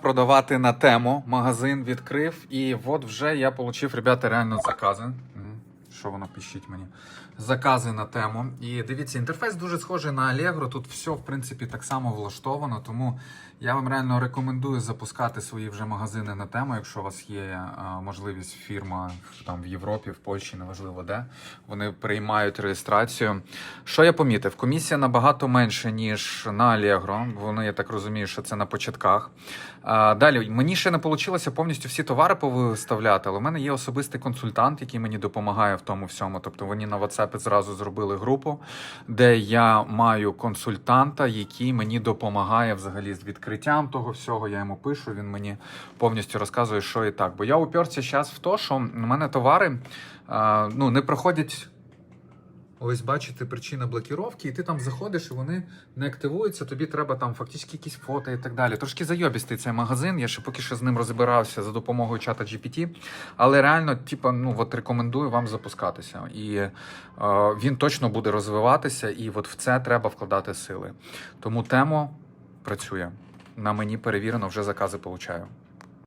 продавати на тему. Магазин відкрив, і от вже я отримав, ребята, реально закази. Що воно пишіть мені? Закази на тему. І дивіться, інтерфейс дуже схожий на Allegro. Тут все, в принципі, так само влаштовано. Тому я вам реально рекомендую запускати свої вже магазини на тему, якщо у вас є е, можливість фірма там в Європі, в Польщі, неважливо де. Вони приймають реєстрацію. Що я помітив? Комісія набагато менше, ніж на Allegro. Вони, я так розумію, що це на початках. А, Далі, мені ще не вийшло повністю всі товари повиставляти, але в мене є особистий консультант, який мені допомагає в тому всьому. Тобто вони на WhatsApp зразу зробили групу, де я маю консультанта, який мені допомагає взагалі з відкриттям того всього. Я йому пишу, він мені повністю розказує, що і так. Бо я уперся зараз в те, що в мене товари ну, не проходять. Ось бачите причина блокіровки, і ти там заходиш, і вони не активуються. Тобі треба там фактично якісь фото і так далі. Трошки зайобістий цей магазин. Я ще поки що з ним розбирався за допомогою чата GPT. Але реально, типа, ну от рекомендую вам запускатися. І е, він точно буде розвиватися, і от в це треба вкладати сили. Тому тему працює. На мені перевірено, вже закази получаю.